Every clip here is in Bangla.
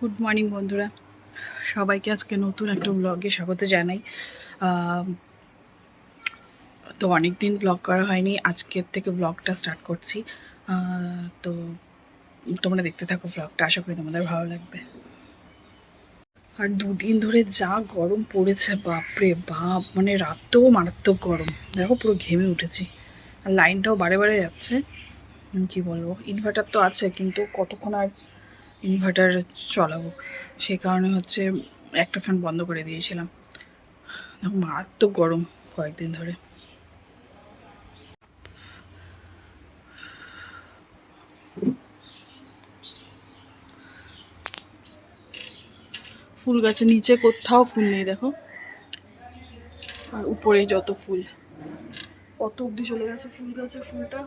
গুড মর্নিং বন্ধুরা। সবাইকে আজকে নতুন একটা ব্লগে স্বাগত জানাই। তো অনেক দিন ব্লগ করা হয়নি, আজকের থেকে ব্লগটা স্টার্ট করছি। তো তোমরা দেখতে থাকো ব্লগটা আশা করি তোমাদের ভালো লাগবে। আর দুদিন ধরে যা গরম পড়েছে, বাপরে বাপ মানে রাতেও মারাত্মক গরম। দেখো, পুরো ঘেমে উঠেছি। আর লাইনটাও বারে বারে যাচ্ছে। কি বলব ইনভার্টার তো আছে, কিন্তু কতক্ষণ আর ইনভার্টার চলাবো। সেই কারণে হচ্ছে একটা ফ্যান বন্ধ করে দিয়েছিলাম। মারাত্মক গরম কয়েকদিন ধরে। ফুল গাছের নিচে কোথাও ফুল নেই, দেখো। আর উপরে যত ফুল, কত অবধি চলে গেছে ফুল গাছের ফুলটা।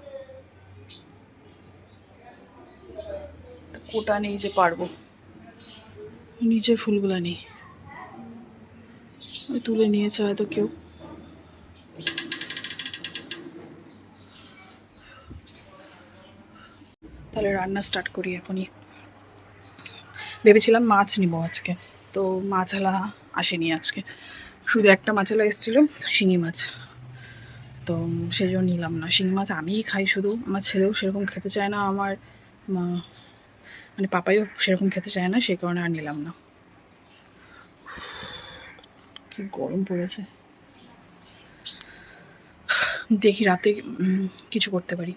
কোটা নেই যে পারব। নিচে ফুলগুলো নেই। তুলে নিয়েছে হয়তো কেউ। তাহলে রান্না স্টার্ট করি এখনই। ভেবেছিলাম মাছ নিব আজকে। তো মাছালা আসেনি আজকে। শুধু একটা মাছালা এসেছিল, শিঙি মাছ। তো সেই জন্য নিলাম না। শিঙি মাছ আমিই খাই শুধু। আমার ছেলেও সেরকম খেতে চায় না, আমার মানে পাপাইও সেরকম খেতে চায় না, সেই কারণে আর নিলাম না। কি গরম পড়েছে। দেখি রাতে কিছু করতে পারি।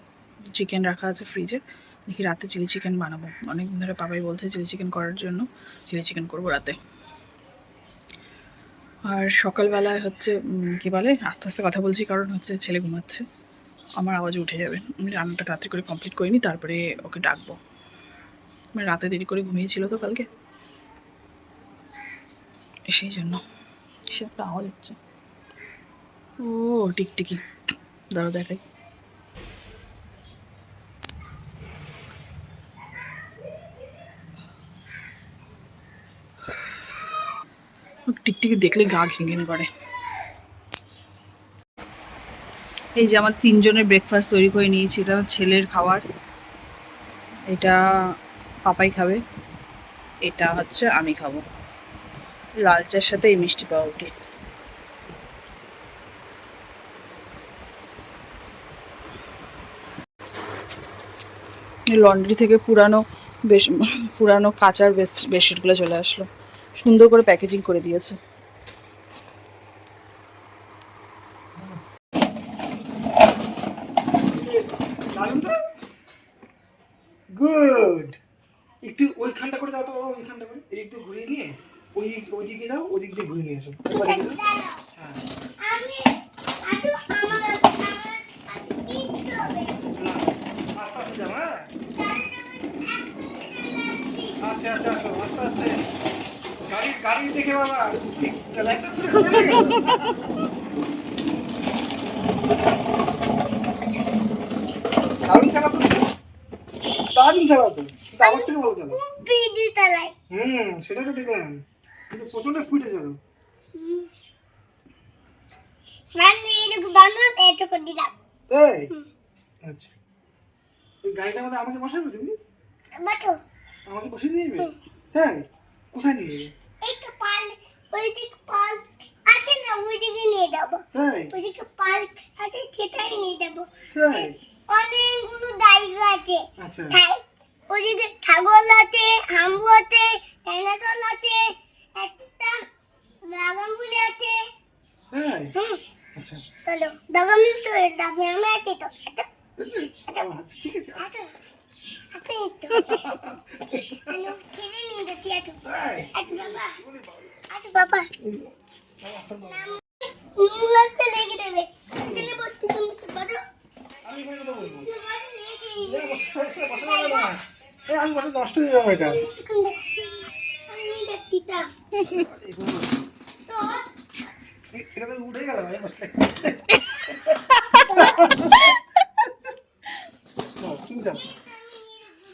চিকেন রাখা আছে ফ্রিজে, দেখি রাতে চিলি চিকেন বানাবো। অনেক ধরে পাপাই বলছে চিলি চিকেন করার জন্য, চিলি চিকেন করব রাতে। আর সকালবেলায় হচ্ছে কি বলে, আস্তে আস্তে কথা বলছি, কারণ হচ্ছে ছেলে ঘুমাচ্ছে। আমার আওয়াজ উঠে যাবে। আমি রান্নাটা তাড়াতাড়ি করে কমপ্লিট করিনি তারপরে ওকে ডাকবো। মানে রাতে দেরি করে ঘুমিয়েছিল তো কালকে। সেই জন্য। সে একটা আওয়াজ হচ্ছে। ও, টিকটিকি। দাঁড়া দেখাই। টিকটিকি দেখলে গা ঘিন ঘিন করে। এই যে আমার তিনজনের ব্রেকফাস্ট তৈরি করে নিয়েছি, এটা ছেলের খাবার। এটা পাপাই খাবে, এটা হচ্ছে আমি খাব। লাল চার সাথে এই মিষ্টি পাউরুটি। লন্ড্রি থেকে পুরানো বেশ, পুরানো কাঁচার বেডশিটগুলো চলে আসলো। সুন্দর করে প্যাকেজিং করে দিয়েছে দারুণ তো গুড একটু ওইখানটা করে দাও তো বাবা ওইখানটা করে এদিক দিয়ে ঘুরিয়ে নিয়ে ওই ওই দিকে যাও ওদিক দিয়ে ঘুরিয়ে নিয়ে এসো এবার এদিকে যাও। হ্যাঁ না আস্তে আস্তে যাও হ্যাঁ। আচ্ছা আচ্ছা আসো আস্তে আস্তে। গাড়ি গাড়ি দেখে বাবা। লাইটটা তুলে পড়ে দারুণ চালাতো তো। দারুণ চালাতো কিন্তু আমার থেকে ভালো চালাতো হুম সেটাই তো দেখলাম। কিন্তু প্রচণ্ড স্পিডে চলো তাই আচ্ছা। ওই গাড়িটার মধ্যে আমাকে বসাবে তুমি? আমাকে বসিয়ে নিয়ে যাবে? তাই কোথায় নিয়ে যাবে? তাই ওইদিকে পার্ক আছে সেটাই নিয়ে যাব। তাই অনেকগুলো জায়গা আছে। আচ্ছা। ঠাই- ছাগল আছে হাম্বু আছে ডাইনোসর আছে একটা বাগানগুলি আছে তাই হুম আচ্ছা চলো বাগানগুলি তো দামি আমি আছে তো আচ্ছা ও, আচ্ছা, ঠিক আছে। আচ্ছা বাবা। আচ্ছা লেগে দেবে। বসতে তুমি বলো। আমি এখানে কথা বলব। আমি বসে নষ্ট হয়ে যাব এটা আমি দেখছি তা এগুলো- তো এ- এটা তো উঠে গেল না, তুমি যাও।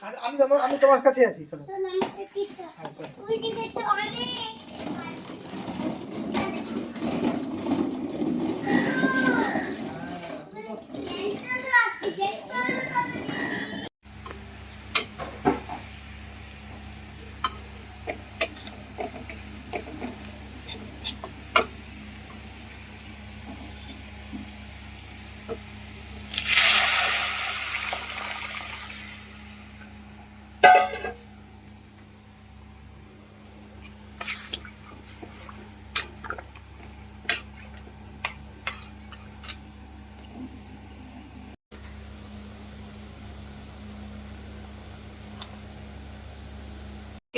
আচ্ছা, আমি তোমার আমি তোমার কাছে আছি চলো চলো আমি দেখছি তা আচ্ছা ওইদিকে তো অনেক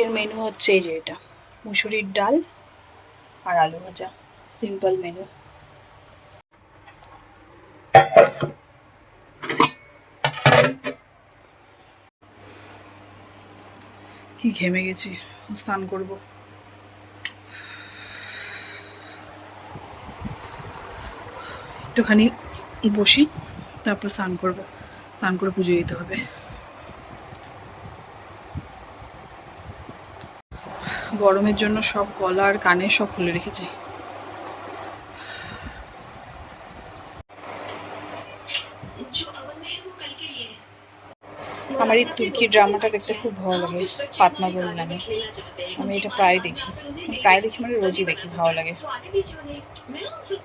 এর মেনু হচ্ছে এই যে এটা। মুসুরির ডাল আর আলু ভাজা। সিম্পল মেনু কি ঘেমে গেছি, স্নান করব। একটুখানি বসি, তারপর স্নান করব। স্নান করে পুজো দিতে হবে। গরমের জন্য সব গলা আর কানে সব খুলে রেখেছি। আমার এই তুর্কি ড্রামাটা দেখতে খুব ভালো লাগে ফাতমা গোল নামে আমি এটা প্রায় দেখি। প্রায় দেখি মানে রোজই দেখি ভালো লাগে।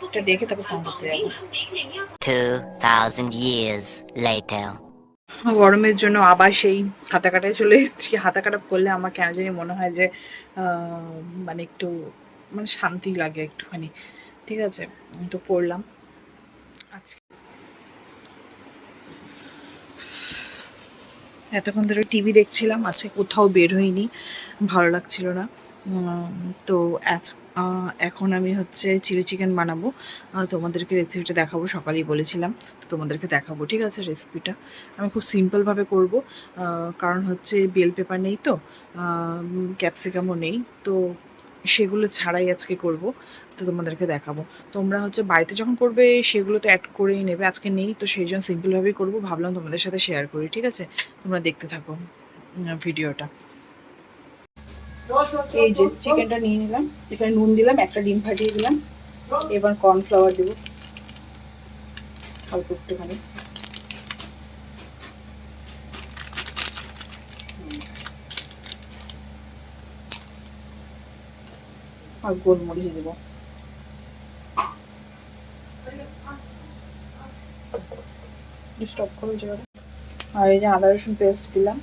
এটা দেখে তারপর স্নান করতে যাব। 2,000 years later. গরমের জন্য আবার সেই হাতা কাটায় চলে এসেছি। হাতা কাটা করলে আমার কেন জানি মনে হয় যে মানে একটু মানে শান্তি লাগে একটুখানি। ঠিক আছে তো পড়লাম। আজকে এতক্ষণ ধরে টিভি দেখছিলাম, আজকে কোথাও বের হইনি, ভালো লাগছিল না। তো আজ এখন আমি হচ্ছে চিলি চিকেন বানাবো। তোমাদেরকে রেসিপিটা দেখাবো, সকালেই বলেছিলাম, তো তোমাদেরকে দেখাবো, ঠিক আছে রেসিপিটা আমি খুব সিম্পলভাবে করব কারণ হচ্ছে বেল পেপার নেই তো ক্যাপসিকামও নেই, তো সেগুলো ছাড়াই আজকে করব, তো তোমাদেরকে দেখাবো। তোমরা হচ্ছে বাড়িতে যখন করবে, সেগুলো তো অ্যাড করেই নেবে, আজকে নেই, তো সেই জন্য সিম্পলভাবেই করব, ভাবলাম তোমাদের সাথে শেয়ার করি, ঠিক আছে? তোমরা দেখতে থাকো ভিডিওটা এই যে চিকেনটা নিয়ে নিলাম। এখানে নুন দিলাম, একটা ডিম ফাটিয়ে দিলাম। এবার কর্নফ্লাওয়ার দেবো। অল্প একটুখানি। আর গোলমরিচ দেবো। স্টপ করো আর এই যে আদা রসুন পেস্ট দিলাম।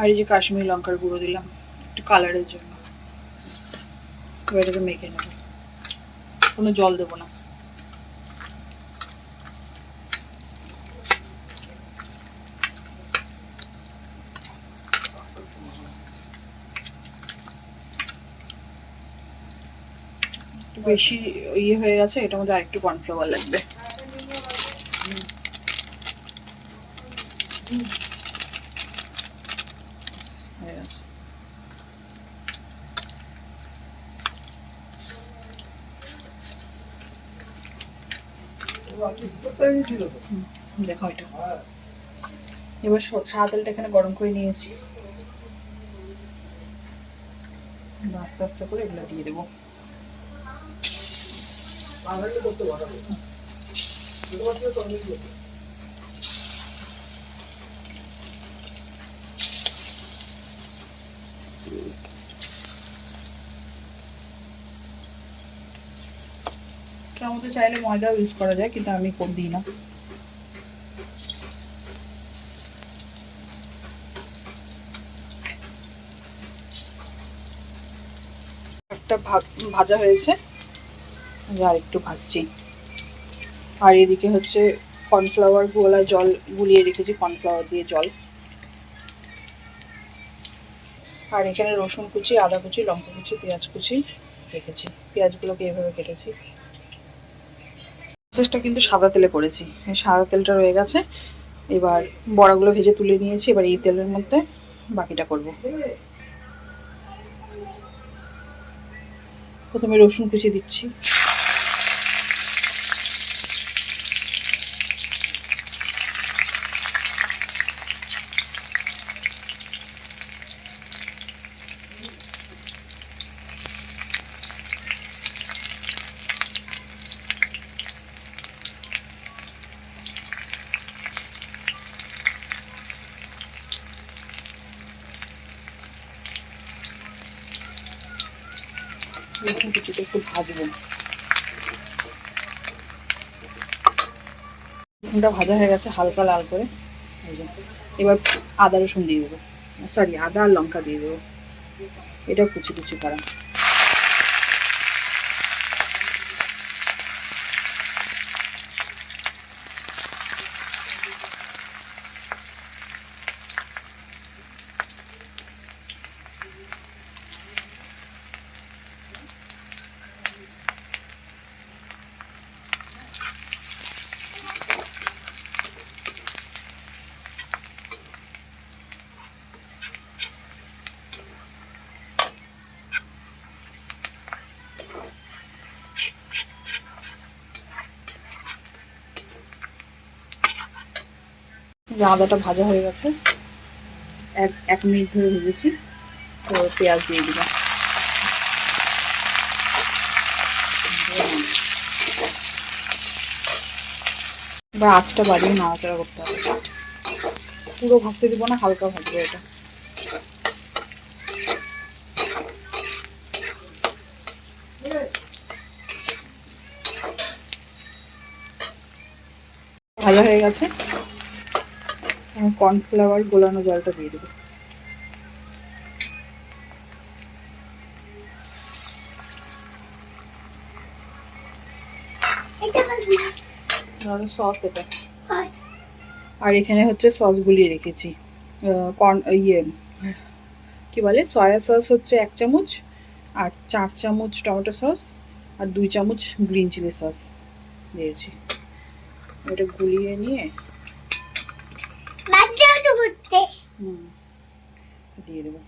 আর এই যে কাশ্মীরি লঙ্কার গুঁড়ো দিলাম, একটু কালারের জন্য। এটাকে মেখে নেব। কোনো জল দেবো না। বেশি ইয়ে হয়ে গেছে, এটার মধ্যে আরেকটু কর্নফ্লাওয়ার লাগবে হয়ে গেছে হুম, দেখো এটা। এবার সাদা এখানে গরম করে নিয়েছি। আস্তে আস্তে করে এগুলো দিয়ে দেবো। তার মধ্যে চাইলে ময়দাও ইউজ করা যায়, কিন্তু আমি কোন দিই না। একটা ভাজা হয়েছে। আর একটু ভাজছি। আর এদিকে হচ্ছে কর্নফ্লাওয়ার গোলা জল গুলিয়ে রেখেছি কর্নফ্লাওয়ার দিয়ে জল। আর এখানে রসুন কুচি, আদা কুচি, লঙ্কা কুচি, পেঁয়াজ কুচি রেখেছি। পেঁয়াজগুলোকে এভাবে কেটেছি। প্রসেসটা কিন্তু সাদা তেলে করেছি। সাদা তেলটা রয়ে গেছে। এবার বড়াগুলো ভেজে তুলে নিয়েছি। এবার এই তেলের মধ্যে বাকিটা করব। প্রথমে রসুন কুচি দিচ্ছি। কুচিটা একটু ভাজবো। রসুনটা ভাজা হয়ে গেছে, হালকা লাল করে। এবার আদা রসুন দিয়ে দেবো। সরি আদা আর লঙ্কা দিয়ে দেবো। এটা কুচি কুচি করা। যে আদাটা ভাজা হয়ে গেছে। এক এক মিনিট ধরে ভেজেছি। তো পেঁয়াজ দিয়ে দিলাম। এবার আঁচটা বাড়িয়ে নাড়াচাড়া করতে হবে। পুরো ভাজতে দিব না, হালকা ভাজবো এটা। ভালো হয়ে গেছে। কর্নফ্লাওয়ার গোলানো জলটা দিয়ে দেবো। সস এটা। আর এখানে হচ্ছে সস গুলিয়ে রেখেছি। কর্ন ইয়ে কি বলে? সয়া সস হচ্ছে এক চামচ আর চার চামচ টমেটো সস আর দুই চামচ গ্রিন চিলি সস দিয়েছি। এটা গুলিয়ে নিয়ে বাচ্চাও তো করতে হুম, দিয়ে দেবো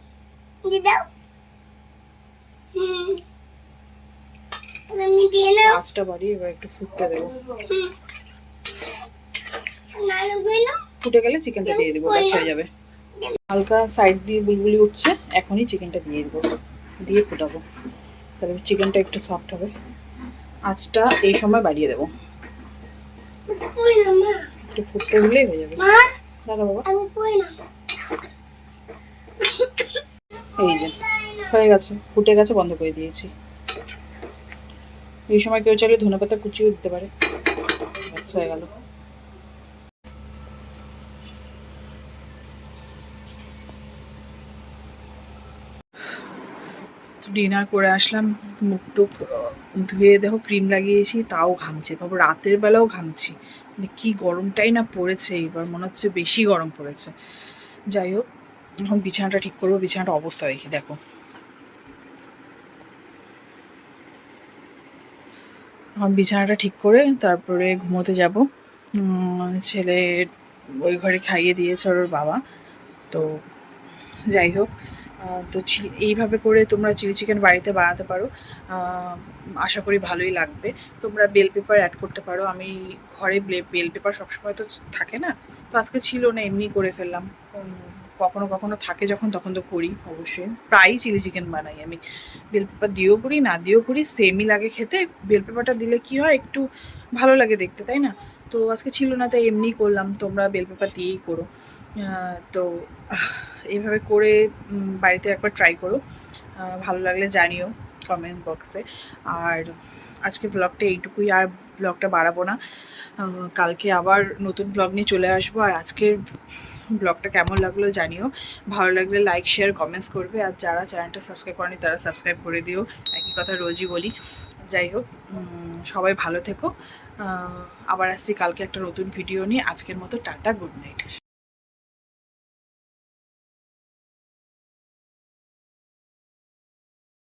আঁচটা বাড়িয়ে এবার একটু ফুটতে দেবো ফুটে গেলে চিকেনটা দিয়ে দেবো ব্যাস হয়ে যাবে। হালকা সাইড দিয়ে বুলবুলি উঠছে এখনই চিকেনটা দিয়ে দেবো। দিয়ে ফুটাবো। তাহলে চিকেনটা একটু সফট হবে। আঁচটা এই সময় বাড়িয়ে দেবো। একটু ফুটতে দিলেই হয়ে যাবে। দাঁড়া বাবা। আমি কই না। এই যে, হয়ে গেছে, ফুটে গেছে, বন্ধ করে দিয়েছি। এই সময় কেউ চাইলে ধনে পাতা কুচিও দিতে পারে। হয়ে গেল। ডিনার করে আসলাম, মুখ টুক ধুয়ে দেখো, ক্রিম লাগিয়েছি, তাও ঘামছে। বাবু রাতের বেলাও ঘামছি। মানে কি গরমটাই না পড়েছে এবার মনে হচ্ছে বেশি গরম পড়েছে। যাই হোক এখন বিছানাটা ঠিক করব, বিছানাটা অবস্থা দেখি, দেখো। এখন বিছানাটা ঠিক করে তারপরে ঘুমোতে যাব। ছেলে ওই ঘরে খাইয়ে দিয়েছে ওর বাবা, তো যাই হোক তো এইভাবে করে তোমরা চিলি চিকেন বাড়িতে বানাতে পারো। আশা করি ভালোই লাগবে। তোমরা বেল পেপার অ্যাড করতে পারো। আমি ঘরে বেল পেপার সবসময় তো থাকে না, তো আজকে ছিল না, এমনি করে ফেললাম। কখনো কখনো থাকে যখন তখন তো করি অবশ্যই। প্রায়ই চিলি চিকেন বানাই আমি। বেল পেপার দিয়েও করি না দিয়েও করি সেমই লাগে খেতে। বেল পেপারটা দিলে কি হয় একটু ভালো লাগে দেখতে তাই না? তো আজকে ছিল না তাই এমনি করলাম। তোমরা বেল পেপার দিয়েই করো। তো আহ, এইভাবে করে বাড়িতে একবার ট্রাই করো। ভালো লাগলে জানিও কমেন্ট বক্সে আর আজকে ব্লগটা এইটুকুই। আর ব্লগটা বাড়াবো না। কালকে আবার নতুন ব্লগ নিয়ে চলে আসব। আর আজকের ব্লগটা কেমন লাগল জানিও। ভালো লাগলে লাইক শেয়ার কমেন্টস করবে। আর যারা চ্যানেলটা সাবস্ক্রাইব করেনি, তারা সাবস্ক্রাইব করে দিও। একই কথা রোজই বলি। যাই হোক সবাই ভালো থেকো। আবার আসছি কালকে একটা নতুন ভিডিও নিয়ে। আজকের মতো টাটা গুড নাইট